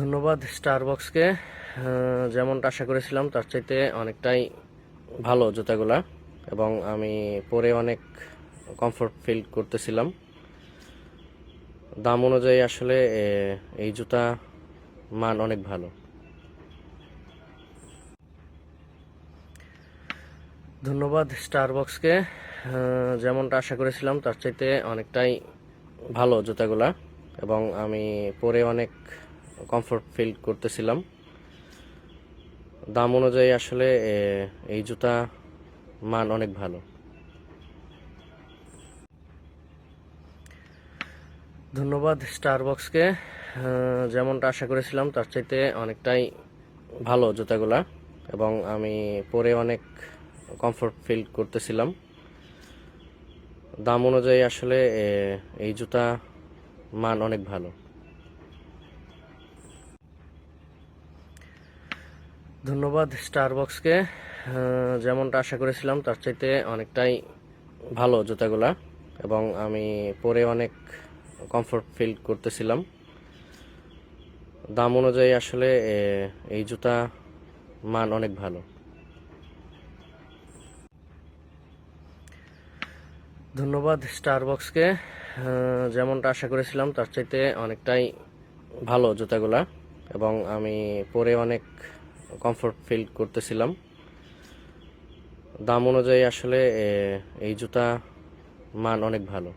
ধন্যবাদ স্টারবক্সকে। যেমনটা আশা করেছিলাম, তার চাইতে অনেকটাই ভালো জুতাগুলা এবং আমি পরে অনেক কমফোর্ট ফিল করতেছিলাম। দাম অনুযায়ী আসলে এই জুতা মান অনেক ভালো। ধন্যবাদ স্টারবক্সকে। যেমনটা আশা করেছিলাম, তার চাইতে অনেকটাই ভালো জুতাগুলা এবং আমি পরে অনেক কমফোর্ট ফিল করতেছিলাম। দাম অনুযায়ী আসলে এই জুতা মান অনেক ভালো। ধন্যবাদ স্টারবক্সকে যেমনটা আশা করেছিলাম, তার চাইতে অনেকটাই ভালো জুতাগুলা। এবং আমি পরে অনেক কমফোর্ট ফিল করতেছিলাম। দাম অনুযায়ী আসলে এই জুতা মান অনেক ভালো। ধন্যবাদ স্টারবক্সকে। যেমনটা আশা করেছিলাম, তার চাইতে অনেকটাই ভালো জুতাগুলা এবং আমি পরে অনেক কমফোর্ট ফিল করতেছিলাম। দাম অনুযায়ী আসলে এই জুতা মান অনেক ভালো। ধন্যবাদ স্টারবক্সকে। যেমনটা আশা করেছিলাম, তার চাইতে অনেকটাই ভালো জুতাগুলা এবং আমি পরে অনেক কমফোর্ট ফিল করতেছিলাম। দাম অনুযায়ী আসলে এই জুতা মান অনেক ভালো।